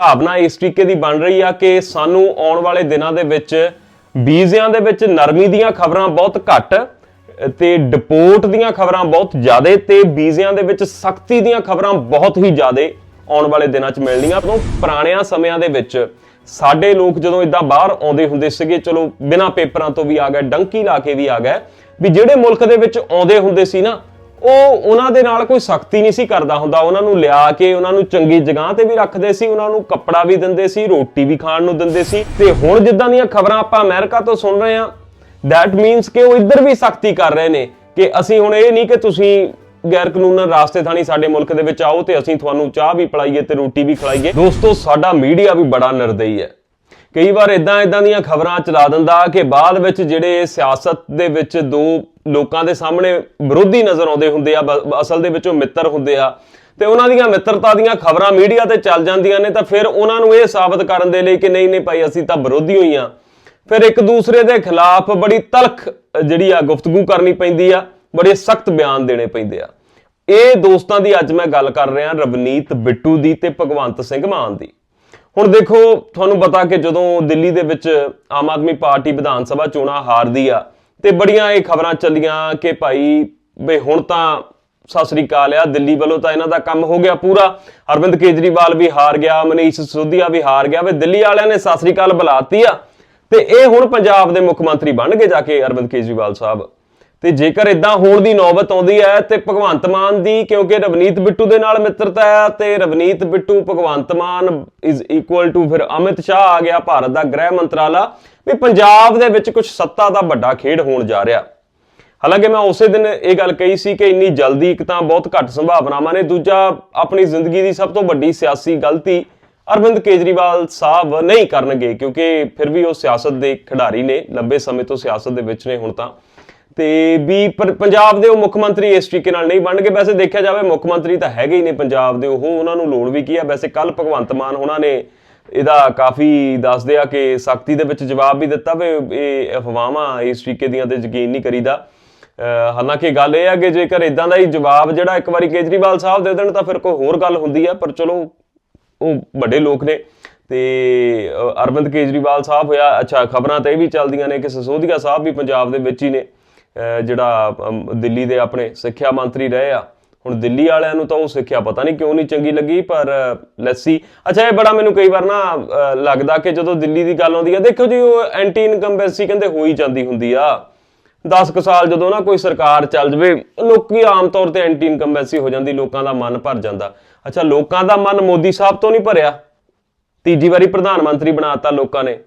ਭਾਵਨਾ ਇਸ ਤਰੀਕੇ ਦੀ ਬਣ ਰਹੀ ਆ ਕਿ ਸਾਨੂੰ ਆਉਣ ਵਾਲੇ ਦਿਨਾਂ ਦੇ ਵਿੱਚ ਵੀਜ਼ਿਆਂ ਦੇ ਵਿੱਚ ਨਰਮੀ ਦੀਆਂ ਖਬਰਾਂ ਬਹੁਤ ਘੱਟ, ਤੇ ਡਿਪੋਰਟ ਦੀਆਂ ਖਬਰਾਂ ਬਹੁਤ ਜ਼ਿਆਦਾ, ਤੇ ਵੀਜ਼ਿਆਂ ਦੇ ਵਿੱਚ ਸਖਤੀ ਦੀਆਂ ਖਬਰਾਂ ਬਹੁਤ ਹੀ ਜ਼ਿਆਦਾ ਆਉਣ ਵਾਲੇ ਦਿਨਾਂ 'ਚ ਮਿਲਣੀਆਂ। ਤੋਂ ਪੁਰਾਣਿਆਂ ਸਮਿਆਂ ਦੇ ਵਿੱਚ ਸਾਡੇ ਲੋਕ ਜਦੋਂ ਇਦਾਂ ਬਾਹਰ ਆਉਂਦੇ ਹੁੰਦੇ ਸੀਗੇ, ਚਲੋ ਬਿਨਾਂ ਪੇਪਰਾਂ ਤੋਂ ਵੀ ਆ ਗਏ, ਡੰਕੀ ਲਾ ਕੇ ਵੀ ਆ ਗਏ, ਵੀ ਜਿਹੜੇ ਮੁਲਕ ਦੇ ਵਿੱਚ ਆਉਂਦੇ ਹੁੰਦੇ ਸੀ ਨਾ ਉਹ ਉਹਨਾਂ ਦੇ ਨਾਲ ਕੋਈ ਸਖਤੀ ਨਹੀਂ ਸੀ ਕਰਦਾ ਹੁੰਦਾ। ਉਹਨਾਂ ਨੂੰ ਲਿਆ ਕੇ, ਉਹਨਾਂ ਨੂੰ ਚੰਗੀ ਜਗ੍ਹਾ ਤੇ ਵੀ ਰੱਖਦੇ ਸੀ, ਉਹਨਾਂ ਨੂੰ ਕੱਪੜਾ ਵੀ ਦਿੰਦੇ ਸੀ, ਰੋਟੀ ਵੀ ਖਾਣ ਨੂੰ ਦਿੰਦੇ ਸੀ। ਤੇ ਹੁਣ ਜਿੱਦਾਂ ਦੀਆਂ ਖਬਰਾਂ ਆਪਾਂ ਅਮਰੀਕਾ ਤੋਂ ਸੁਣ ਰਹੇ ਹਾਂ ਦੈਟ ਮੀਨਸ ਕਿ ਉਹ ਇੱਧਰ ਵੀ ਸਖਤੀ ਕਰ ਰਹੇ ਨੇ ਕਿ ਅਸੀਂ ਹੁਣ ਇਹ ਨਹੀਂ ਕਿ ਤੁਸੀਂ ਗੈਰ ਕਾਨੂੰਨ ਰਾਸਤੇ ਥਾਣੀ ਸਾਡੇ ਮੁਲਕ ਦੇ ਵਿੱਚ ਆਓ ਤੇ ਅਸੀਂ ਤੁਹਾਨੂੰ ਚਾਹ ਵੀ ਪਿਲਾਈਏ ਤੇ ਰੋਟੀ ਵੀ ਖਿਲਾਈਏ। ਦੋਸਤੋ, ਸਾਡਾ ਮੀਡੀਆ ਵੀ ਬੜਾ ਨਿਰਦਈ ਹੈ। ਕਈ ਵਾਰ ਇਦਾਂ ਇਦਾਂ ਦੀਆਂ ਖਬਰਾਂ ਚਲਾ ਦਿੰਦਾ ਕਿ ਬਾਅਦ ਵਿੱਚ ਜਿਹੜੇ ਸਿਆਸਤ ਦੇ ਵਿੱਚ ਦੋ ਲੋਕਾਂ ਦੇ ਸਾਹਮਣੇ ਵਿਰੋਧੀ ਨਜ਼ਰ ਆਉਂਦੇ ਹੁੰਦੇ ਆ, ਬ- ਅਸਲ ਦੇ ਵਿੱਚ ਉਹ ਮਿੱਤਰ ਹੁੰਦੇ ਆ, ਤੇ ਉਹਨਾਂ ਦੀਆਂ ਮਿੱਤਰਤਾ ਦੀਆਂ ਖਬਰਾਂ ਮੀਡੀਆ ਤੇ ਚੱਲ ਜਾਂਦੀਆਂ ਨੇ, ਤਾਂ ਫਿਰ ਉਹਨਾਂ ਨੂੰ ਇਹ ਸਾਬਤ ਕਰਨ ਦੇ ਲਈ ਕਿ ਨਹੀਂ ਨਹੀਂ ਭਾਈ ਅਸੀਂ ਤਾਂ ਵਿਰੋਧੀ ਹੋਈ ਆ ਫਿਰ ਇੱਕ ਦੂਸਰੇ ਦੇ ਖਿਲਾਫ ਬੜੀ ਤਲਖ ਜਿਹੜੀ ਆ ਗੁਫ਼ਤਗੂ ਕਰਨੀ ਪੈਂਦੀ ਆ, ਬੜੇ ਸਖਤ ਬਿਆਨ ਦੇਣੇ ਪੈਂਦੇ ਆ। ਇਹ ਦੋਸਤਾਂ ਦੀ ਅੱਜ ਮੈਂ ਗੱਲ ਕਰ ਰਿਹਾ ਰਵਨੀਤ ਬਿੱਟੂ ਦੀ ਤੇ ਭਗਵੰਤ ਸਿੰਘ ਮਾਨ ਦੀ। ਹੁਣ ਦੇਖੋ, ਤੁਹਾਨੂੰ ਪਤਾ ਕਿ ਜਦੋਂ ਦਿੱਲੀ ਦੇ ਵਿੱਚ ਆਮ ਆਦਮੀ ਪਾਰਟੀ ਵਿਧਾਨ ਸਭਾ ਚੋਣਾਂ ਹਾਰਦੀ ਆ, ਤੇ ਬੜੀਆਂ ਇਹ ਖਬਰਾਂ ਚੱਲੀਆਂ ਕਿ ਭਾਈ ਬਈ ਹੁਣ ਤਾਂ ਸਤਿ ਸ੍ਰੀ ਅਕਾਲ ਆ, ਦਿੱਲੀ ਵੱਲੋਂ ਤਾਂ ਇਹਨਾਂ ਦਾ ਕੰਮ ਹੋ ਗਿਆ ਪੂਰਾ। ਅਰਵਿੰਦ ਕੇਜਰੀਵਾਲ ਵੀ ਹਾਰ ਗਿਆ, ਮਨੀਸ਼ ਸਿਸੋਦੀਆ ਵੀ ਹਾਰ ਗਿਆ, ਵੇ ਦਿੱਲੀ ਵਾਲਿਆਂ ਨੇ ਸਤਿ ਸ੍ਰੀ ਅਕਾਲ ਬੁਲਾਤੀ ਆ। ਤੇ ਇਹ ਹੁਣ ਪੰਜਾਬ ਦੇ ਮੁੱਖ ਮੰਤਰੀ ਬਣ ਗਏ ਜਾ ਕੇ ਅਰਵਿੰਦ ਕੇਜਰੀਵਾਲ ਸਾਹਿਬ। ਤੇ ਜੇਕਰ ਇਦਾਂ ਹੋਣ ਦੀ ਨੌਬਤ ਆਉਂਦੀ ਹੈ ਤੇ ਭਗਵੰਤ ਮਾਨ ਦੀ, ਕਿਉਂਕਿ ਰਵਨੀਤ ਬਿੱਟੂ ਦੇ ਨਾਲ ਮਿੱਤਰਤਾ ਹੈ ਤੇ Ravneet Bittu, Bhagwant Mann is equal to ਫਿਰ ਅਮਿਤ ਸ਼ਾਹ ਆ ਗਿਆ ਭਾਰਤ ਦਾ ਗ੍ਰਹਿ ਮੰਤਰਾਲਾ। ਵੀ ਪੰਜਾਬ ਦੇ ਵਿੱਚ ਕੁਝ ਸੱਤਾ ਦਾ ਵੱਡਾ ਖੇਡ ਹੋਣ ਜਾ ਰਿਹਾ। ਹਾਲਾਂਕਿ ਮੈਂ ਉਸੇ ਦਿਨ ਇਹ ਗੱਲ ਕਹੀ ਸੀ ਕਿ ਇੰਨੀ ਜਲਦੀ ਇੱਕ ਤਾਂ ਬਹੁਤ ਘੱਟ ਸੰਭਾਵਨਾਵਾਂ ਨੇ, ਦੂਜਾ ਆਪਣੀ ਜ਼ਿੰਦਗੀ ਦੀ ਸਭ ਤੋਂ ਵੱਡੀ ਸਿਆਸੀ ਗਲਤੀ ਅਰਵਿੰਦ ਕੇਜਰੀਵਾਲ ਸਾਹਿਬ ਨਹੀਂ ਕਰਨਗੇ, ਕਿਉਂਕਿ ਫਿਰ ਵੀ ਉਹ ਸਿਆਸਤ ਦੇ ਖਿਡਾਰੀ ਨੇ, ਲੰਬੇ ਸਮੇਂ ਤੋਂ ਸਿਆਸਤ ਦੇ ਵਿੱਚ ਨੇ, ਹੁਣ ਤਾਂ ਤੇ ਵੀ ਪਰ- ਪੰਜਾਬ ਦੇ ਉਹ ਮੁੱਖ ਮੰਤਰੀ ਇਸ ਤਰੀਕੇ ਨਾਲ ਨਹੀਂ ਬਣਨਗੇ। ਵੈਸੇ ਦੇਖਿਆ ਜਾਵੇ, ਮੁੱਖ ਮੰਤਰੀ ਤਾਂ ਹੈਗੇ ਹੀ ਨੇ ਪੰਜਾਬ ਦੇ ਉਹ, ਉਹਨਾਂ ਨੂੰ ਲੋੜ ਵੀ ਕੀ ਆ ਵੈਸੇ ਕੱਲ ਭਗਵੰਤ ਮਾਨ ਉਹਨਾਂ ਨੇ ਇਹਦਾ ਕਾਫੀ ਦੱਸਦੇ ਆ ਕਿ ਸਖਤੀ ਦੇ ਵਿੱਚ ਜਵਾਬ ਵੀ ਦਿੱਤਾ ਵੀ ਇਹ ਅਫਵਾਹਾਂ ਇਸ ਤਰੀਕੇ ਦੀਆਂ ਤੇ ਯਕੀਨ ਨਹੀਂ ਕਰੀਦਾ। ਹਾਲਾਂਕਿ ਗੱਲ ਇਹ ਆ ਕਿ ਜੇਕਰ ਇਦਾਂ ਦਾ ਹੀ ਜਵਾਬ ਜਿਹੜਾ ਇੱਕ ਵਾਰੀ ਕੇਜਰੀਵਾਲ ਸਾਹਿਬ ਦੇ ਦੇਣ ਤਾਂ ਫਿਰ ਕੋਈ ਹੋਰ ਗੱਲ ਹੁੰਦੀ ਆ, ਪਰ ਚਲੋ, ਉਹ ਵੱਡੇ ਲੋਕ ਨੇ ਤੇ ਅਰਵਿੰਦ ਕੇਜਰੀਵਾਲ ਸਾਹਿਬ ਹੋਇਆ, ਅੱਛਾ, ਖਬਰਾਂ ਤਾਂ ਇਹ ਵੀ ਚੱਲਦੀਆਂ ਨੇ ਕਿ ਸਸੋਦੀਆ ਸਾਹਿਬ ਵੀ ਪੰਜਾਬ ਦੇ ਵਿੱਚ ਹੀ ਨੇ। ਜਿਹੜਾ ਦਿੱਲੀ ਦੇ ਆਪਣੇ ਸਿੱਖਿਆ ਮੰਤਰੀ ਰਹੇ ਆ। ਹੁਣ ਦਿੱਲੀ ਵਾਲਿਆਂ ਨੂੰ ਤਾਂ ਉਹ ਸਿੱਖਿਆ ਪਤਾ ਨਹੀਂ ਕਿਉਂ ਨਹੀਂ ਚੰਗੀ ਲੱਗੀ, ਪਰ ਲੈਟਸ ਸੀ ਅੱਛਾ, ਇਹ ਬੜਾ ਮੈਨੂੰ ਕਈ ਵਾਰ ਨਾ ਲੱਗਦਾ ਕਿ ਜਦੋਂ ਦਿੱਲੀ ਦੀ ਗੱਲ ਆਉਂਦੀ ਆ, ਦੇਖੋ ਜੀ, ਉਹ ਐਂਟੀ ਇਨਕੰਬੈਂਸੀ ਕਹਿੰਦੇ ਹੋ ਹੀ ਜਾਂਦੀ ਹੁੰਦੀ ਆ। 10 ਕੁ ਸਾਲ ਜਦੋਂ ਨਾ ਕੋਈ ਸਰਕਾਰ ਚੱਲ ਜਵੇ, ਲੋਕੀ ਆਮ ਤੌਰ ਤੇ ਐਂਟੀ ਇਨਕੰਬੈਂਸੀ ਹੋ ਜਾਂਦੀ, ਲੋਕਾਂ ਦਾ ਮਨ ਭਰ ਜਾਂਦਾ। ਅੱਛਾ, ਲੋਕਾਂ ਦਾ ਮਨ ਮੋਦੀ ਸਾਹਿਬ ਤੋਂ ਨਹੀਂ ਭਰਿਆ? ਤੀਜੀ ਵਾਰੀ ਪ੍ਰਧਾਨ ਮੰਤਰੀ ਬਣਾਤਾ ਲੋਕਾਂ ਨੇ।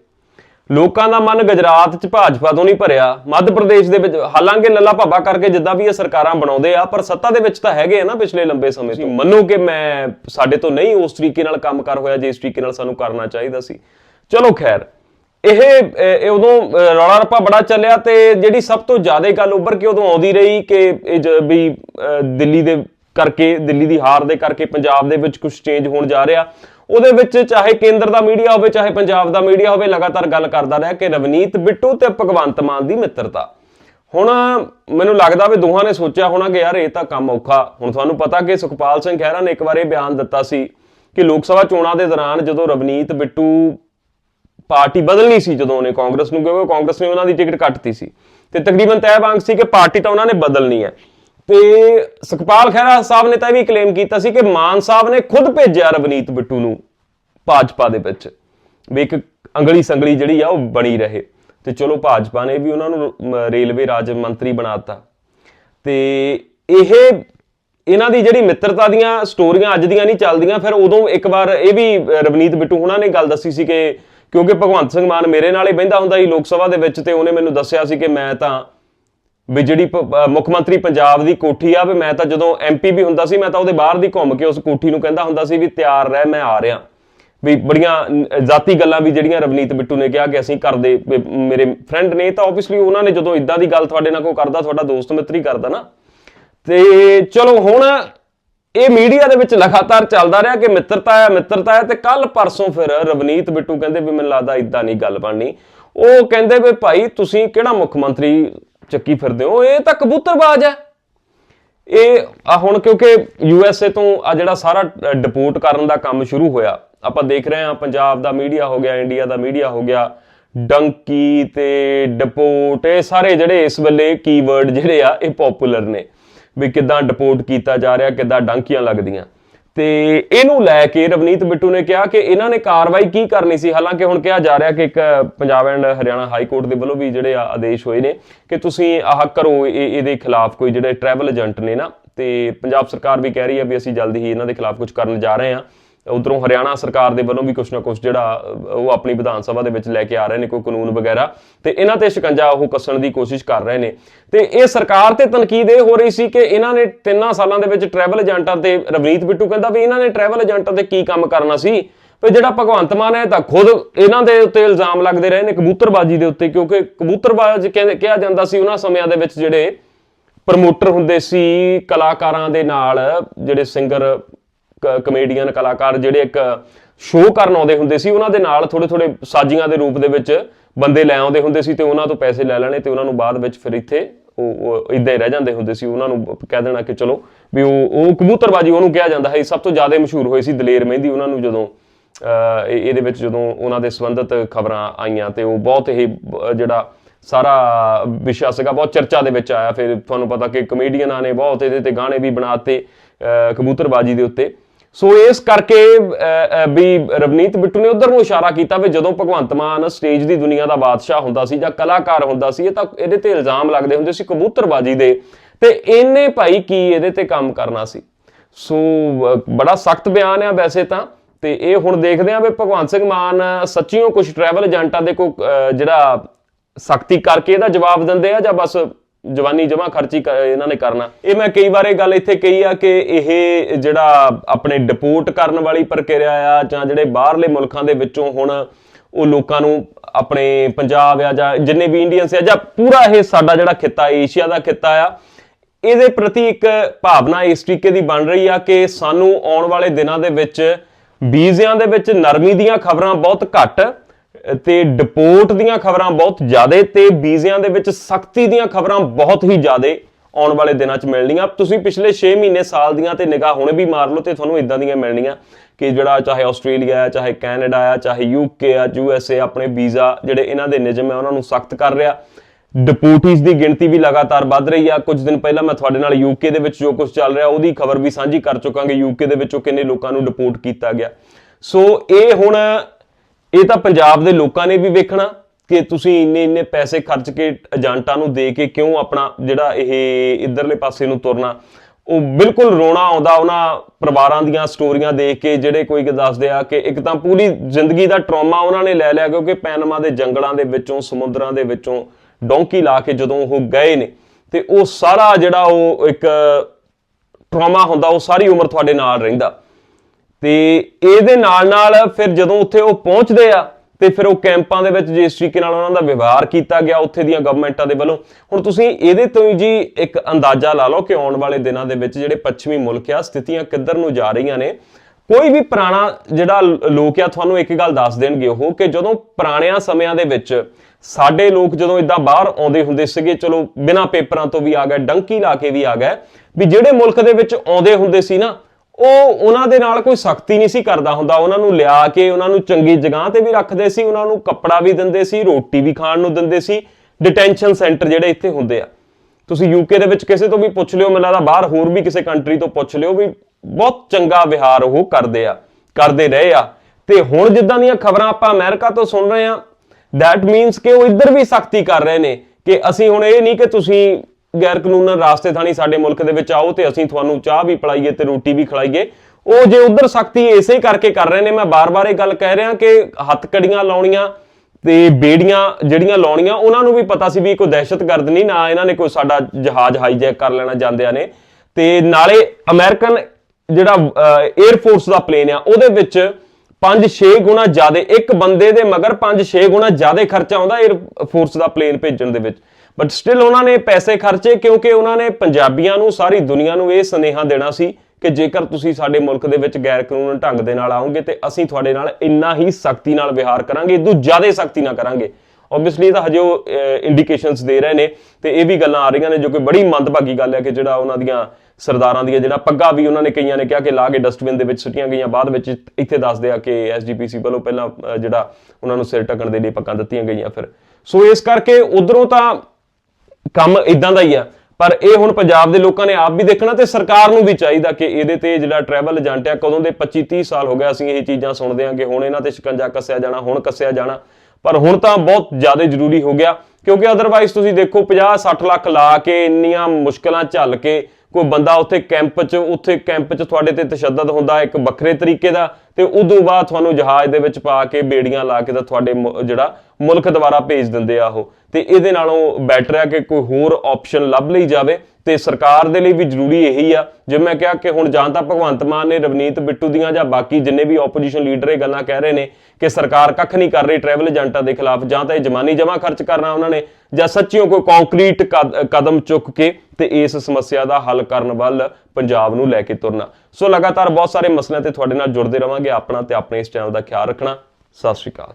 ਲੋਕਾਂ ਦਾ ਮਨ ਗੁਜਰਾਤ ਚ ਭਾਜਪਾ ਤੋਂ ਨਹੀਂ ਭਰਿਆ। ਮੱਧ ਪ੍ਰਦੇਸ਼ ਦੇ ਵਿੱਚ ਹਾਲਾਂਕਿ ਲੱਲਾ ਭਾਬਾ ਕਰਕੇ ਜਿੱਦਾਂ ਵੀ ਇਹ ਸਰਕਾਰਾਂ ਬਣਾਉਂਦੇ ਆ ਪਰ ਸੱਤਾ ਦੇ ਵਿੱਚ ਤਾਂ ਹੈਗੇ ਆ ਨਾ ਪਿਛਲੇ ਲੰਬੇ ਸਮੇਂ ਤੋਂ। ਮੰਨੋ ਕਿ ਮੈਂ ਸਾਡੇ ਤੋਂ ਨਹੀਂ ਉਸ ਤਰੀਕੇ ਨਾਲ ਕੰਮ ਕਰ ਹੋਇਆ ਜਿਸ ਤਰੀਕੇ ਨਾਲ ਸਾਨੂੰ ਕਰਨਾ ਚਾਹੀਦਾ ਸੀ। ਚਲੋ ਖੈਰ ਇਹ ਇਹ ਉਦੋਂ ਰੌਲਾ ਰੱਪਾ ਬੜਾ ਚੱਲਿਆ ਤੇ ਜਿਹੜੀ ਸਭ ਤੋਂ ਜ਼ਿਆਦਾ ਗੱਲ ਉੱਭਰ ਕੇ ਉਦੋਂ ਆਉਂਦੀ ਰਹੀ ਕਿ ਇਹ ਵੀ ਦਿੱਲੀ ਦੇ ਕਰਕੇ, ਦਿੱਲੀ ਦੀ ਹਾਰ ਦੇ ਕਰਕੇ ਪੰਜਾਬ ਦੇ ਵਿੱਚ ਕੁਝ ਚੇਂਜ ਹੋਣ ਜਾ ਰਿਹਾ। ਉਹਦੇ ਵਿੱਚ ਚਾਹੇ ਕੇਂਦਰ ਦਾ ਮੀਡੀਆ ਹੋਵੇ, ਚਾਹੇ ਪੰਜਾਬ ਦਾ ਮੀਡੀਆ ਹੋਵੇ, ਲਗਾਤਾਰ ਗੱਲ ਕਰਦਾ ਰਿਹਾ ਕਿ ਰਵਨੀਤ, ਬਿੱਟੂ ਤੇ ਭਗਵੰਤ ਮਾਨ ਦੀ ਮਿੱਤਰਤਾ। ਹੁਣ ਮੈਨੂੰ ਲੱਗਦਾ ਵੀ ਦੋਹਾਂ ਨੇ ਸੋਚਿਆ ਹੋਣਾ ਕਿ ਯਾਰ ਇਹ ਤਾਂ ਕੰਮ ਔਖਾ। ਹੁਣ ਤੁਹਾਨੂੰ ਪਤਾ ਕਿ ਸੁਖਪਾਲ ਸਿੰਘ ਖਹਿਰਾ ਨੇ ਇੱਕ ਵਾਰ ਇਹ ਬਿਆਨ ਦਿੱਤਾ ਸੀ ਕਿ ਲੋਕ ਸਭਾ ਚੋਣਾਂ ਦੇ ਦੌਰਾਨ ਜਦੋਂ ਰਵਨੀਤ, ਬਿੱਟੂ ਪਾਰਟੀ ਬਦਲਣੀ ਸੀ, ਜਦੋਂ ਉਹਨੇ ਕਾਂਗਰਸ ਨੂੰ, ਕਿਉਂਕਿ ਕਾਂਗਰਸ ਨੇ ਉਹਨਾਂ ਦੀ ਟਿਕਟ ਕੱਟਤੀ ਸੀ। ਤੇ ਤਕਰੀਬਨ ਤੈਅ ਵਾਂਗ ਸੀ ਕਿ ਪਾਰਟੀ ਤਾਂ ਉਹਨਾਂ ਨੇ ਬਦਲਣੀ ਹੈ। ਤੇ ਸੁਖਪਾਲ ਖਹਿਰਾ ਸਾਹਿਬ ਨੇ ਤਾਂ ਇਹ ਵੀ ਕਲੇਮ ਕੀਤਾ ਸੀ ਕਿ ਮਾਨ ਸਾਹਿਬ ਨੇ ਖੁਦ ਭੇਜਿਆ ਰਵਨੀਤ ਬਿੱਟੂ ਨੂੰ ਭਾਜਪਾ ਦੇ ਵਿੱਚ, ਵੀ ਇੱਕ ਅੰਗਲੀ ਸੰਗਲੀ ਜਿਹੜੀ ਆ ਉਹ ਬਣੀ ਰਹੇ। ਤੇ ਚਲੋ ਭਾਜਪਾ ਨੇ ਵੀ ਉਹਨਾਂ ਨੂੰ ਰੇਲਵੇ ਰਾਜ ਮੰਤਰੀ ਬਣਾਤਾ। ਤੇ ਇਹ, ਇਹਨਾਂ ਦੀ ਜਿਹੜੀ ਮਿੱਤਰਤਾ ਦੀਆਂ ਸਟੋਰੀਆਂ ਅੱਜ ਦੀਆਂ ਨਹੀਂ ਚੱਲਦੀਆਂ, ਫਿਰ ਉਦੋਂ ਇੱਕ ਵਾਰ ਇਹ ਵੀ ਰਵਨੀਤ ਬਿੱਟੂ ਹੁਣਾਂ ਨੇ ਗੱਲ ਦੱਸੀ ਸੀ ਕਿ ਕਿਉਂਕਿ ਭਗਵੰਤ ਸਿੰਘ ਮਾਨ ਮੇਰੇ ਨਾਲ ਹੀ ਬਹਿੰਦਾ ਹੁੰਦਾ ਸੀ ਲੋਕ ਸਭਾ ਦੇ ਵਿੱਚ ਤੇ ਉਹਨੇ ਮੈਨੂੰ ਦੱਸਿਆ ਸੀ ਕਿ ਮੈਂ ਤਾਂ ਵੀ ਜਿਹੜੀ ਪ- ਮੁੱਖ ਮੰਤਰੀ ਪੰਜਾਬ ਦੀ ਕੋਠੀ ਆ, ਵੀ ਮੈਂ ਤਾਂ ਜਦੋਂ ਐਮਪੀ ਵੀ ਹੁੰਦਾ ਸੀ, ਮੈਂ ਤਾਂ ਉਹਦੇ ਬਾਹਰ ਦੀ ਘੁੰਮ ਕੇ ਉਸ ਕੋਠੀ ਨੂੰ ਕਹਿੰਦਾ ਹੁੰਦਾ ਸੀ ਵੀ ਤਿਆਰ ਰਹਿ, ਮੈਂ ਆ ਰਿਹਾ। ਵੀ ਬੜੀਆਂ ਜ਼ਾਤੀ ਗੱਲਾਂ ਵੀ ਜਿਹੜੀਆਂ ਰਵਨੀਤ ਬਿੱਟੂ ਨੇ ਕਿਹਾ ਕਿ ਅਸੀਂ ਕਰਦੇ ਮੇਰੇ ਫਰੈਂਡ ਨੇ, ਤਾਂ ਆਬਵੀਅਸਲੀ ਉਹਨਾਂ ਨੇ ਜਦੋਂ ਇਦਾਂ ਦੀ ਗੱਲ ਤੁਹਾਡੇ ਨਾਲ ਕੋਈ ਕਰਦਾ, ਤੁਹਾਡਾ ਦੋਸਤ ਮਿੱਤਰ ਹੀ ਕਰਦਾ ਨਾ। ਤੇ ਚਲੋ ਹੁਣ ਇਹ ਮੀਡੀਆ ਦੇ ਵਿੱਚ ਲਗਾਤਾਰ ਚੱਲਦਾ ਰਿਹਾ ਕਿ ਮਿੱਤਰਤਾ ਹੈ ਮਿੱਤਰਤਾ ਹੈ, ਤੇ ਕੱਲ ਪਰਸੋਂ ਫਿਰ ਰਵਨੀਤ ਬਿੱਟੂ ਕਹਿੰਦੇ ਵੀ ਮੈਨੂੰ ਲੱਗਦਾ ਇਦਾਂ ਨਹੀਂ ਗੱਲ ਬਣਨੀ। ਉਹ ਕਹਿੰਦੇ ਵੀ ਭਾਈ ਤੁਸੀਂ ਕਿਹੜਾ ਮੁੱਖ ਮੰਤਰੀ ਚੱਕੀ ਫਿਰਦੇ ਹੋ, ਇਹ ਤਾਂ ਕਬੂਤਰਬਾਜ਼ ਹੈ। ਇਹ ਆ ਹੁਣ ਕਿਉਂਕਿ ਯੂ ਐਸ ਏ ਤੋਂ ਆ ਜਿਹੜਾ ਸਾਰਾ ਡਿਪੋਰਟ ਕਰਨ ਦਾ ਕੰਮ ਸ਼ੁਰੂ ਹੋਇਆ। ਆਪਾਂ ਦੇਖ ਰਹੇ ਹਾਂ, ਪੰਜਾਬ ਦਾ ਮੀਡੀਆ ਹੋ ਗਿਆ ਇੰਡੀਆ ਦਾ ਮੀਡੀਆ ਹੋ ਗਿਆ। ਡੰਕੀ ਤੇ ਡਿਪੋਰਟ ਇਹ ਸਾਰੇ ਜਿਹੜੇ ਇਸ ਵੇਲੇ ਕੀਵਰਡ ਜਿਹੜੇ ਆ, ਇਹ ਪਪੂਲਰ ਨੇ। ਵੀ ਕਿਦਾਂ ਡਿਪੋਰਟ ਕੀਤਾ ਜਾ ਰਿਹਾ, ਕਿਦਾਂ ਡੰਕੀਆਂ ਲੱਗਦੀਆਂ। ਤੇ ਇਹਨੂੰ ਲੈ ਕੇ ਰਵਨੀਤ ਬਿੱਟੂ ਨੇ ਕਿਹਾ ਕਿ ਇਹਨਾਂ ਨੇ ਕਾਰਵਾਈ ਕੀ ਕਰਨੀ ਸੀ? ਹਾਲਾਂਕਿ ਹੁਣ ਕਿਹਾ ਜਾ ਰਿਹਾ ਕਿ ਇੱਕ Punjab and Haryana high court ਦੇ ਵੱਲੋਂ ਵੀ ਜਿਹੜੇ ਆ ਆਦੇਸ਼ ਹੋਏ ਨੇ ਕਿ ਤੁਸੀਂ ਆਹ ਕਰੋ ਇਹਦੇ ਖਿਲਾਫ ਕੋਈ ਜਿਹੜੇ ਟਰੈਵਲ ਏਜੰਟ ਨੇ ਨਾ, ਤੇ ਪੰਜਾਬ ਸਰਕਾਰ ਵੀ ਕਹਿ ਰਹੀ ਹੈ ਵੀ ਅਸੀਂ ਜਲਦੀ ਹੀ ਇਹਨਾਂ ਦੇ ਖਿਲਾਫ ਕੁਝ ਕਰਨ ਜਾ ਰਹੇ ਹਾਂ। ਉਧਰੋਂ ਹਰਿਆਣਾ ਸਰਕਾਰ ਦੇ ਵੱਲੋਂ ਵੀ ਕੁਝ ਨਾ ਕੁਝ ਜਿਹੜਾ ਉਹ ਆਪਣੀ ਵਿਧਾਨ ਸਭਾ ਦੇ ਵਿੱਚ ਲੈ ਕੇ ਆ ਰਹੇ ਨੇ, ਕੋਈ ਕਾਨੂੰਨ ਵਗੈਰਾ। ਤੇ ਇਹਨਾਂ ਤੇ ਸ਼ਿਕੰਜਾ ਉਹ ਕੱਸਣ ਦੀ ਕੋਸ਼ਿਸ਼ ਕਰ ਰਹੇ ਨੇ। ਤੇ ਇਹ ਸਰਕਾਰ ਤੇ ਤਨਕੀਦ ਇਹ ਹੋ ਰਹੀ ਸੀ ਕਿ ਇਹਨਾਂ ਨੇ ਤਿੰਨਾਂ ਸਾਲਾਂ ਦੇ ਵਿੱਚ ਟਰੈਵਲ ਏਜੰਟਾਂ ਤੇ ਰਵਨੀਤ ਬਿੱਟੂ ਕਹਿੰਦਾ ਵੀ ਇਹਨਾਂ ਨੇ ਟਰੈਵਲ ਏਜੰਟਾਂ ਤੇ ਕੀ ਕੰਮ ਕਰਨਾ ਸੀ। ਵੀ ਜਿਹੜਾ ਭਗਵੰਤ ਮਾਨ ਹੈ ਤਾਂ ਖੁਦ ਇਹਨਾਂ ਦੇ ਉੱਤੇ ਇਲਜ਼ਾਮ ਲੱਗਦੇ ਰਹੇ ਨੇ ਕਬੂਤਰਬਾਜੀ ਦੇ ਉੱਤੇ, ਕਿਉਂਕਿ ਕਬੂਤਰਬਾਜ਼ ਕਹਿੰਦੇ ਕਿਹਾ ਜਾਂਦਾ ਸੀ ਉਹਨਾਂ ਸਮਿਆਂ ਦੇ ਵਿੱਚ ਜਿਹੜੇ ਪ੍ਰਮੋਟਰ ਹੁੰਦੇ ਸੀ ਕਲਾਕਾਰਾਂ ਦੇ ਨਾਲ, ਜਿਹੜੇ ਸਿੰਗਰ ਕਮੇਡੀਅਨ, ਕਲਾਕਾਰ ਜਿਹੜੇ ਇੱਕ ਸ਼ੋਅ ਕਰਨ ਆਉਂਦੇ ਹੁੰਦੇ ਸੀ, ਉਹਨਾਂ ਦੇ ਨਾਲ ਥੋੜੇ ਥੋੜੇ ਸਾਜੀਆਂ ਦੇ ਰੂਪ ਦੇ ਵਿੱਚ ਬੰਦੇ ਲੈ ਆਉਂਦੇ ਹੁੰਦੇ ਸੀ ਤੇ ਉਹਨਾਂ ਤੋਂ ਪੈਸੇ ਲੈ ਲੈਣੇ ਤੇ ਉਹਨਾਂ ਨੂੰ ਬਾਅਦ ਵਿੱਚ ਫਿਰ ਇੱਥੇ ਉਹ ਇਦਾਂ ਹੀ ਰਹਿ ਜਾਂਦੇ ਹੁੰਦੇ ਸੀ। ਉਹਨਾਂ ਨੂੰ ਕਹਿ ਦੇਣਾ ਕਿ ਚਲੋ ਵੀ ਉਹ ਉਹ ਕਬੂਤਰਬਾਜੀ ਉਹਨੂੰ ਕਿਹਾ ਜਾਂਦਾ ਹੈ ਸਭ ਤੋਂ ਜ਼ਿਆਦਾ ਮਸ਼ਹੂਰ ਹੋਏ ਸੀ ਦਲੇਰ ਮਹਿੰਦੀ। ਉਹਨਾਂ ਨੂੰ ਜਦੋਂ ਇਹਦੇ ਵਿੱਚ ਜਦੋਂ ਉਹਨਾਂ ਦੇ ਸੰਬੰਧਿਤ ਖਬਰਾਂ ਆਈਆਂ ਤੇ ਉਹ ਬਹੁਤ ਹੀ ਜਿਹੜਾ ਸਾਰਾ ਵਿਸ਼ਾ ਸੀਗਾ, ਬਹੁਤ ਚਰਚਾ ਦੇ ਵਿੱਚ ਆਇਆ। ਫਿਰ ਤੁਹਾਨੂੰ ਪਤਾ ਕਿ ਕਮੇਡੀਅਨਾਂ ਨੇ ਬਹੁਤ ਇਹਦੇ ਤੇ ਗਾਣੇ ਵੀ ਬਣਾਤੇ, ਅਹ, ਕਬੂਤਰਬਾਜੀ ਦੇ ਉੱਤੇ। ਸੋ ਇਸ ਕਰਕੇ ਵੀ ਰਵਨੀਤ ਬਿੱਟੂ ਨੇ ਉਧਰ ਨੂੰ ਇਸ਼ਾਰਾ ਕੀਤਾ ਵੀ ਜਦੋਂ ਭਗਵੰਤ ਮਾਨ ਸਟੇਜ ਦੀ ਦੁਨੀਆ ਦਾ ਬਾਦਸ਼ਾਹ ਹੁੰਦਾ ਸੀ ਜਾਂ ਕਲਾਕਾਰ ਹੁੰਦਾ ਸੀ, ਇਹ ਤਾਂ ਇਹਦੇ ਤੇ ਇਲਜ਼ਾਮ ਲੱਗਦੇ ਹੁੰਦੇ ਸੀ ਕਬੂਤਰਬਾਜੀ ਦੇ। ਤੇ ਇਹਨੇ ਭਾਈ ਕੀ ਇਹਦੇ ਤੇ ਕੰਮ ਕਰਨਾ ਸੀ? ਸੋ ਬੜਾ ਸਖਤ ਬਿਆਨ ਆ ਵੈਸੇ ਤਾਂ। ਤੇ ਇਹ ਹੁਣ ਦੇਖਦੇ ਆ ਵੀ ਭਗਵੰਤ ਸਿੰਘ ਮਾਨ ਸੱਚੀਓ ਕੁਝ ਟਰੈਵਲ ਏਜੰਟਾਂ ਦੇ ਕੋ ਜਿਹੜਾ ਸਖਤੀ ਕਰਕੇ ਇਹਦਾ ਜਵਾਬ ਦਿੰਦੇ ਆ ਜਾਂ ਬਸ ਜਵਾਨੀ ਜਮਾ ਖਰਚੀ ਕ- ਇਹਨਾਂ ਨੇ ਕਰਨਾ। ਇਹ ਮੈਂ ਕਈ ਵਾਰ ਇਹ ਗੱਲ ਇੱਥੇ ਕਹੀ ਆ ਕਿ ਇਹ ਜਿਹੜਾ ਆਪਣੇ ਡਿਪੋਰਟ ਕਰਨ ਵਾਲੀ ਪ੍ਰਕਿਰਿਆ ਆ ਜਾਂ ਜਿਹੜੇ ਬਾਹਰਲੇ ਮੁਲਕਾਂ ਦੇ ਵਿੱਚੋਂ ਹੁਣ ਉਹ ਲੋਕਾਂ ਨੂੰ ਆਪਣੇ ਪੰਜਾਬ ਆ ਜਾਂ ਜਿੰਨੇ ਵੀ ਇੰਡੀਅਨਸ ਆ ਜਾਂ ਪੂਰਾ ਇਹ ਸਾਡਾ ਜਿਹੜਾ ਖਿੱਤਾ ਏਸ਼ੀਆ ਦਾ ਖਿੱਤਾ ਆ, ਇਹਦੇ ਪ੍ਰਤੀ ਇੱਕ ਭਾਵਨਾ ਇਸ ਤਰੀਕੇ ਦੀ ਬਣ ਰਹੀ ਆ ਕਿ ਸਾਨੂੰ ਆਉਣ ਵਾਲੇ ਦਿਨਾਂ ਦੇ ਵਿੱਚ ਵੀਜ਼ਿਆਂ ਦੇ ਵਿੱਚ ਨਰਮੀ ਦੀਆਂ ਖਬਰਾਂ ਬਹੁਤ ਘੱਟ ਤੇ ਡਿਪੋਰਟ ਦੀਆਂ ਖਬਰਾਂ ਬਹੁਤ ਜ਼ਿਆਦਾ ਤੇ ਵੀਜ਼ਿਆਂ ਦੇ ਵਿੱਚ ਸਖਤੀ ਦੀਆਂ ਖਬਰਾਂ ਬਹੁਤ ਹੀ ਜ਼ਿਆਦਾ ਆਉਣ ਵਾਲੇ ਦਿਨਾਂ 'ਚ ਮਿਲਣੀਆਂ। ਤੁਸੀਂ ਪਿਛਲੇ 6 ਮਹੀਨੇ ਸਾਲ ਦੀਆਂ ਤੇ ਨਿਗਾਹ ਹੁਣੇ ਵੀ ਮਾਰ ਲਓ ਤੇ ਤੁਹਾਨੂੰ ਇਦਾਂ ਦੀਆਂ ਮਿਲਣੀਆਂ ਕਿ ਜਿਹੜਾ ਚਾਹੇ ਆਸਟ੍ਰੇਲੀਆ ਹੈ, ਚਾਹੇ ਕੈਨੇਡਾ ਹੈ, ਚਾਹੇ ਯੂਕੇ ਆ ਯੂਐਸਏ ਆਪਣੇ ਵੀਜ਼ਾ ਜਿਹੜੇ ਇਹਨਾਂ ਦੇ ਨਿਯਮ ਹੈ, ਉਹਨਾਂ ਨੂੰ ਸਖਤ ਕਰ ਰਿਹਾ। ਡਿਪੋਰਟੀਜ਼ ਦੀ ਗਿਣਤੀ ਵੀ ਲਗਾਤਾਰ ਵੱਧ ਰਹੀ ਆ। ਕੁਝ ਦਿਨ ਪਹਿਲਾਂ ਮੈਂ ਤੁਹਾਡੇ ਨਾਲ ਯੂਕੇ ਦੇ ਵਿੱਚ ਜੋ ਕੁਝ ਚੱਲ ਰਿਹਾ, ਉਹਦੀ ਖਬਰ ਵੀ ਸਾਂਝੀ ਕਰ ਚੁੱਕਾਂਗੇ। ਯੂਕੇ ਦੇ ਵਿੱਚੋਂ ਕਿੰਨੇ ਲੋਕਾਂ ਨੂੰ ਡਿਪੋਰਟ ਕੀਤਾ ਗਿਆ। ਸੋ ਇਹ ਹੁਣ ਇਹ ਤਾਂ ਪੰਜਾਬ ਦੇ ਲੋਕਾਂ ਨੇ ਵੀ ਵੇਖਣਾ ਕਿ ਤੁਸੀਂ ਇੰਨੇ ਇੰਨੇ ਪੈਸੇ ਖਰਚ ਕੇ ਏਜੰਟਾਂ ਨੂੰ ਦੇ ਕੇ ਕਿਉਂ ਆਪਣਾ ਜਿਹੜਾ ਇਹ ਇਧਰਲੇ ਪਾਸੇ ਨੂੰ ਤੁਰਨਾ? ਉਹ ਬਿਲਕੁਲ ਰੋਣਾ ਆਉਂਦਾ ਉਹਨਾਂ ਪਰਿਵਾਰਾਂ ਦੀਆਂ ਸਟੋਰੀਆਂ ਦੇਖ ਕੇ, ਜਿਹੜੇ ਕੋਈ ਦੱਸਦੇ ਆ ਕਿ ਇੱਕ ਤਾਂ ਪੂਰੀ ਜ਼ਿੰਦਗੀ ਦਾ ਟਰਾਮਾ ਉਹਨਾਂ ਨੇ ਲੈ ਲਿਆ ਕਿਉਂਕਿ ਪੈਨਮਾ ਦੇ ਜੰਗਲਾਂ ਦੇ ਵਿੱਚੋਂ, ਸਮੁੰਦਰਾਂ ਦੇ ਵਿੱਚੋਂ ਡੌਂਕੀ ਲਾ ਕੇ ਜਦੋਂ ਉਹ ਗਏ ਨੇ। ਤੇ ਉਹ ਸਾਰਾ ਜਿਹੜਾ ਉਹ ਇੱਕ ਟਰਾਮਾ ਹੁੰਦਾ, ਉਹ ਸਾਰੀ ਉਮਰ ਤੁਹਾਡੇ ਨਾਲ ਰਹਿੰਦਾ। ਤੇ ਇਹਦੇ ਨਾਲ ਨਾਲ ਫਿਰ ਜਦੋਂ ਉੱਥੇ ਉਹ ਪਹੁੰਚਦੇ ਆ, ਤੇ ਫਿਰ ਉਹ ਕੈਂਪਾਂ ਦੇ ਵਿੱਚ ਜਿਸ ਤਰੀਕੇ ਨਾਲ ਉਹਨਾਂ ਦਾ ਵਿਵਹਾਰ ਕੀਤਾ ਗਿਆ ਉੱਥੇ ਦੀਆਂ ਗਵਰਨਮੈਂਟਾਂ ਦੇ ਵੱਲੋਂ, ਹੁਣ ਤੁਸੀਂ ਇਹਦੇ ਤੋਂ ਹੀ ਜੀ ਇੱਕ ਅੰਦਾਜ਼ਾ ਲਾ ਲਓ ਕਿ ਆਉਣ ਵਾਲੇ ਦਿਨਾਂ ਦੇ ਵਿੱਚ ਜਿਹੜੇ ਪੱਛਮੀ ਮੁਲਕ ਆ, ਸਥਿਤੀਆਂ ਕਿੱਧਰ ਨੂੰ ਜਾ ਰਹੀਆਂ ਨੇ। ਕੋਈ ਵੀ ਪੁਰਾਣਾ ਜਿਹੜਾ ਲੋਕ ਆ, ਤੁਹਾਨੂੰ ਇੱਕ ਗੱਲ ਦੱਸ ਦੇਣਗੇ ਉਹ ਕਿ ਜਦੋਂ ਪੁਰਾਣਿਆਂ ਸਮਿਆਂ ਦੇ ਵਿੱਚ ਸਾਡੇ ਲੋਕ ਜਦੋਂ ਇਦਾਂ ਬਾਹਰ ਆਉਂਦੇ ਹੁੰਦੇ ਸੀਗੇ, ਚਲੋ ਬਿਨਾਂ ਪੇਪਰਾਂ ਤੋਂ ਵੀ ਆ ਗਏ, ਡੰਕੀ ਲਾ ਕੇ ਵੀ ਆ ਗਏ, ਵੀ ਜਿਹੜੇ ਮੁਲਕ ਦੇ ਵਿੱਚ ਆਉਂਦੇ ਹੁੰਦੇ ਸੀ ਨਾ ਉਹ ਉਹਨਾਂ ਦੇ ਨਾਲ ਕੋਈ ਸਖਤੀ ਨਹੀਂ ਸੀ ਕਰਦਾ ਹੁੰਦਾ। ਉਹਨਾਂ ਨੂੰ ਲਿਆ ਕੇ, ਉਹਨਾਂ ਨੂੰ ਚੰਗੀ ਜਗ੍ਹਾ ਤੇ ਵੀ ਰੱਖਦੇ ਸੀ, ਉਹਨਾਂ ਨੂੰ ਕੱਪੜਾ ਵੀ ਦਿੰਦੇ ਸੀ, ਰੋਟੀ ਵੀ ਖਾਣ ਨੂੰ ਦਿੰਦੇ ਸੀ ਡਿਟੈਂਸ਼ਨ ਸੈਂਟਰ ਜਿਹੜੇ ਇੱਥੇ ਹੁੰਦੇ ਆ। ਤੁਸੀਂ ਯੂਕੇ ਦੇ ਵਿੱਚ ਕਿਸੇ ਤੋਂ ਵੀ ਪੁੱਛ ਲਿਓ, ਮੈਨੂੰ ਲੱਗਦਾ ਬਾਹਰ ਹੋਰ ਵੀ ਕਿਸੇ ਕੰਟਰੀ ਤੋਂ ਪੁੱਛ ਲਿਓ ਵੀ ਬਹੁਤ ਚੰਗਾ ਵਿਹਾਰ ਉਹ ਕਰਦੇ ਆ, ਕਰਦੇ ਰਹੇ ਆ। ਤੇ ਹੁਣ ਜਿੱਦਾਂ ਦੀਆਂ ਖਬਰਾਂ ਆਪਾਂ ਅਮਰੀਕਾ ਤੋਂ ਸੁਣ ਰਹੇ ਆ ਦੈਟ ਮੀਨਸ ਕਿ ਉਹ ਇੱਧਰ ਵੀ ਸਖਤੀ ਕਰ ਰਹੇ ਨੇ ਕਿ ਅਸੀਂ ਹੁਣ ਇਹ ਨਹੀਂ ਕਿ ਤੁਸੀਂ ਗੈਰ ਕਾਨੂੰਨ ਰਾਸਤੇ ਥਾਣੀ ਸਾਡੇ ਮੁਲਕ ਦੇ ਵਿੱਚ ਆਓ ਤੇ ਅਸੀਂ ਤੁਹਾਨੂੰ ਚਾਹ ਵੀ ਪਿਲਾਈਏ ਤੇ ਰੋਟੀ ਵੀ ਖਿਲਾਈਏ ਉਹ ਜੇ ਉਧਰ ਸਖਤੀ ਇਸੇ ਕਰਕੇ ਕਰ ਰਹੇ ਨੇ ਮੈਂ ਬਾਰ-ਬਾਰ ਇਹ ਗੱਲ ਕਹਿ ਰਿਹਾ ਕਿ ਹੱਥਕੜੀਆਂ ਲਾਉਣੀਆਂ ਤੇ ਬੇੜੀਆਂ ਜਿਹੜੀਆਂ ਲਾਉਣੀਆਂ ਉਹਨਾਂ ਨੂੰ ਵੀ ਪਤਾ ਸੀ ਵੀ ਕੋਈ ਦਹਿਸ਼ਤਗਰਦ ਨਹੀਂ ਨਾ ਇਹਨਾਂ ਨੇ ਕੋਈ ਸਾਡਾ ਜਹਾਜ਼ ਹਾਈਜੈਕ ਕਰ ਲੈਣਾ ਜਾਂਦਿਆਂ ਨੇ ਤੇ ਨਾਲੇ ਅਮਰੀਕਨ ਜਿਹੜਾ 에ਅਰ ਫੋਰਸ ਦਾ ਪਲੇਨ ਆ ਉਹਦੇ ਵਿੱਚ 5-6 ਗੁਣਾ ਜ਼ਿਆਦਾ ਇੱਕ ਬੰਦੇ ਦੇ ਮਗਰ 5-6 ਗੁਣਾ ਜ਼ਿਆਦਾ ਖਰਚਾ ਆਉਂਦਾ 에ਅਰ ਫੋਰਸ ਦਾ ਪਲੇਨ ਭੇਜਣ ਦੇ ਵਿੱਚ ਬਟ ਸਟਿਲ ਉਹਨਾਂ ਨੇ ਪੈਸੇ ਖਰਚੇ ਕਿਉਂਕਿ ਉਹਨਾਂ ਨੇ ਪੰਜਾਬੀਆਂ ਨੂੰ ਸਾਰੀ ਦੁਨੀਆ ਨੂੰ ਇਹ ਸੁਨੇਹਾ ਦੇਣਾ ਸੀ ਕਿ ਜੇਕਰ ਤੁਸੀਂ ਸਾਡੇ ਮੁਲਕ ਦੇ ਵਿੱਚ ਗੈਰ ਕਾਨੂੰਨ ਢੰਗ ਦੇ ਨਾਲ ਆਓਗੇ ਤੇ ਅਸੀਂ ਤੁਹਾਡੇ ਨਾਲ ਇੰਨਾ ਹੀ ਸਖਤੀ ਨਾਲ ਵਿਹਾਰ ਕਰਾਂਗੇ, ਇਦੋਂ ਜ਼ਿਆਦਾ ਸਖਤੀ ਨਾਲ ਕਰਾਂਗੇ। ਆਬਵੀਅਸਲੀ ਤਾਂ ਹਜੇ ਉਹ ਇੰਡੀਕੇਸ਼ਨਸ ਦੇ ਰਹੇ ਨੇ ਤੇ ਇਹ ਵੀ ਗੱਲਾਂ ਆ ਰਹੀਆਂ ਨੇ ਜੋ ਕਿ ਬੜੀ ਮੰਦਭਾਗੀ ਗੱਲ ਹੈ ਕਿ ਜਿਹੜਾ ਉਹਨਾਂ ਦੀਆਂ ਸਰਦਾਰਾਂ ਦੀਆਂ ਜਿਹੜਾ ਪੱਗਾਂ ਵੀ ਉਹਨਾਂ ਨੇ ਕਈਆਂ ਨੇ ਕਿਹਾ ਕਿ ਲਾ ਕੇ ਡਸਟਬਿਨ ਦੇ ਵਿੱਚ ਸੁੱਟੀਆਂ ਗਈਆਂ, ਬਾਅਦ ਵਿੱਚ ਇੱਥੇ ਦੱਸਦੇ ਆ ਕਿ ਐਸਜੀਪੀਸੀ ਵੱਲੋਂ ਪਹਿਲਾਂ ਜਿਹੜਾ ਉਹਨਾਂ ਨੂੰ ਸਿਰ ਢੱਕਣ ਦੇ ਲਈ ਪੱਗਾਂ ਦਿੱਤੀਆਂ ਗਈਆਂ ਫਿਰ। ਸੋ ਇਸ ਕਰਕੇ ਉਧਰੋਂ ਤਾਂ ਕੰਮ ਇਦਾਂ ਦਾ ਹੀ ਆ। ਪਰ ਇਹ ਹੁਣ ਪੰਜਾਬ ਦੇ ਲੋਕਾਂ ਨੇ ਆਪ ਵੀ ਦੇਖਣਾ ਤੇ ਸਰਕਾਰ ਨੂੰ ਵੀ ਚਾਹੀਦਾ ਕਿ ਇਹਦੇ ਤੇ ਜਿਹੜਾ ਟਰੈਵਲ ਏਜੰਟ ਆ, ਕਦੋਂ ਦੇ 25 30 ਸਾਲ ਹੋ ਗਿਆ ਅਸੀਂ ਇਹ ਚੀਜ਼ਾਂ ਸੁਣਦੇ ਆਂ ਕਿ ਹੁਣ ਇਹਨਾਂ ਤੇ ਸ਼ਿਕੰਜਾ ਕੱਸਿਆ ਜਾਣਾ, ਹੁਣ ਕੱਸਿਆ ਜਾਣਾ। ਪਰ ਹੁਣ ਤਾਂ ਬਹੁਤ ਜ਼ਿਆਦਾ ਜ਼ਰੂਰੀ ਹੋ ਗਿਆ, ਕਿਉਂਕਿ ਅਦਰਵਾਈਜ਼ ਤੁਸੀਂ ਦੇਖੋ 50 60 ਲੱਖ ਲਾ ਕੇ ਇੰਨੀਆਂ ਮੁਸ਼ਕਲਾਂ ਝੱਲ ਕੇ ਕੋਈ ਬੰਦਾ ਉੱਥੇ ਕੈਂਪ 'ਚ, ਉੱਥੇ ਕੈਂਪ 'ਚ ਤੁਹਾਡੇ ਤੇ ਤਸ਼ੱਦਦ ਹੁੰਦਾ, ਇੱਕ ਵੱਖਰੇ ਤਰੀਕੇ ਦਾ ਤੇ ਉਦੋਂ ਬਾਅਦ ਤੁਹਾਨੂੰ ਜਹਾਜ਼ ਦੇ ਵਿੱਚ ਪਾ ਕੇ ਬੇੜੀਆਂ ਲਾ ਕੇ ਤਾਂ ਤੁਹਾਡੇ ਮੁ- ਜਿਹੜਾ ਮੁਲਕ ਦੁਆਰਾ ਭੇਜ ਦਿੰਦੇ ਆ ਉਹ। ਤੇ ਇਹਦੇ ਨਾਲੋਂ ਬੈਟਰ ਆ ਕਿ ਕੋਈ ਹੋਰ ਆਪਸ਼ਨ ਲੱਭ ਲਈ ਜਾਵੇ ਤੇ ਸਰਕਾਰ ਦੇ ਲਈ ਵੀ ਜ਼ਰੂਰੀ ਇਹੀ ਆ। ਜਿਵੇਂ ਮੈਂ ਕਿਹਾ ਕਿ ਹੁਣ ਜਾਂ ਤਾਂ ਭਗਵੰਤ ਮਾਨ ਨੇ, ਰਵਨੀਤ ਬਿੱਟੂ ਦੀਆਂ ਜਾਂ ਬਾਕੀ ਜਿੰਨੇ ਵੀ ਆਪੋਜੀਸ਼ਨ ਲੀਡਰ ਇਹ ਗੱਲਾਂ ਕਹਿ ਰਹੇ ਨੇ ਕਿ ਸਰਕਾਰ ਕੱਖ ਨਹੀਂ ਕਰ ਰਹੀ ਟਰੈਵਲ ਏਜੰਟਾਂ ਦੇ ਖਿਲਾਫ, ਜਾਂ ਤਾਂ ਇਹ ਜਮਾਨੀ ਜਮਾ ਖਰਚ ਕਰਨਾ ਉਹਨਾਂ ਨੇ, ਜਾਂ ਸੱਚੀਓ ਕੋਈ ਕੰਕਰੀਟ ਕਦਮ ਚੁੱਕ ਕੇ ਤੇ ਇਸ ਸਮੱਸਿਆ ਦਾ ਹੱਲ ਕਰਨ ਵੱਲ ਪੰਜਾਬ ਨੂੰ ਲੈ ਕੇ ਤੁਰਨਾ। ਸੋ ਲਗਾਤਾਰ ਬਹੁਤ ਸਾਰੇ ਮਸਲਿਆਂ ਤੇ ਤੁਹਾਡੇ ਨਾਲ ਜੁੜਦੇ ਰਵਾਂਗੇ। ਆਪਣਾ ਤੇ ਆਪਣੇ ਇਸ ਚੈਨਲ ਦਾ ਖਿਆਲ ਰੱਖਣਾ। ਸਤਿ ਸ਼੍ਰੀ ਅਕਾਲ।